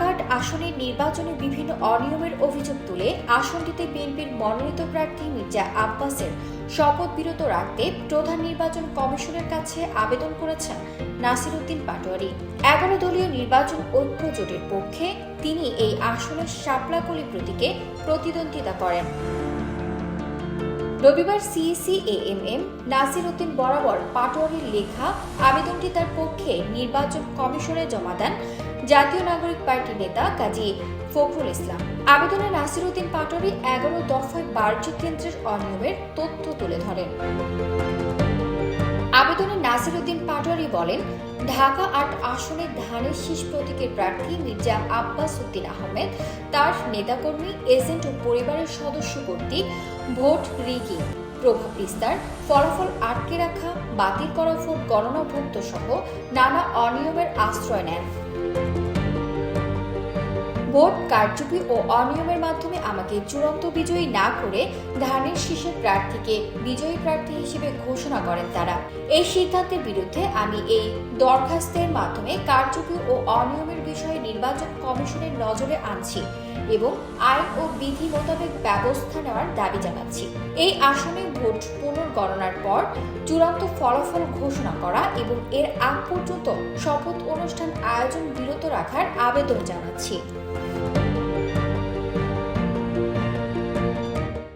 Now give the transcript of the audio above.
ঢাকার আসনের নির্বাচনে বিভিন্ন অনিয়মের অভিযোগ তুলে আসনটিতে বিএনপির মনোনীত প্রার্থী মির্জা আব্বাসের শপথ বিরত রাখতে প্রধান নির্বাচন কমিশনের কাছে আবেদন করেছেন নাসির উদ্দিন পাটোয়ারি। এগারো দলীয় নির্বাচন ঐক্য জোটের পক্ষে তিনি এই আসনের শাপলাকলি প্রতীকে প্রতিদ্বন্দ্বিতা করেন। রবিবার সিইসি এএমএম নাসির উদ্দিন বরাবর পাটোয়ারির লেখা আবেদনটি তার পক্ষে নির্বাচন কমিশনে জমা দেন জাতীয় নাগরিক পার্টি নেতা কাজী ফখরুল ইসলাম। আবেদনে নাসির উদ্দিন পাটোয়ারি এগারো দফায় বার্ষিক কেন্দ্রের অনিয়মের তথ্য তুলে ধরেন। আবেদনে নাসির উদ্দিন পাটোয়ারি বলেন, ঢাকা আট আসনে ধানের শীষ প্রতীকের প্রার্থী মির্জা আব্বাস উদ্দিন আহমেদ, তার নেতাকর্মী, এজেন্ট ও পরিবারের সদস্য কর্তৃক ভোট রিগিং, প্রভাব বিস্তার, ফলাফল আটকে রাখা, বাতিল করা ভোট গণনাভুক্ত সহ নানা অনিয়মের আশ্রয় নেন। ভোট কারচুপি ও অনিয়মের মাধ্যমে আমাকে চূড়ান্ত বিজয়ী না করে ধানের শীষের প্রার্থীকে বিজয়ী প্রার্থী হিসেবে ঘোষণা করেন তারা। এই সিদ্ধান্তের বিরুদ্ধে আমি এই দরখাস্তের মাধ্যমে কারচুপি ও অনিয়মের বিষয়ে নির্বাচন কমিশনের নজরে আনছি এবং আইন ও বিধি মোতাবেক ব্যবস্থা নেওয়ার দাবি জানাচ্ছি। এই আসনে ভোট পুনর্গণনার পর চূড়ান্ত ফলাফল ঘোষণা করা এবং এর আগ পর্যন্ত শপথ অনুষ্ঠান আয়োজন বিরত রাখার আবেদন জানাচ্ছি।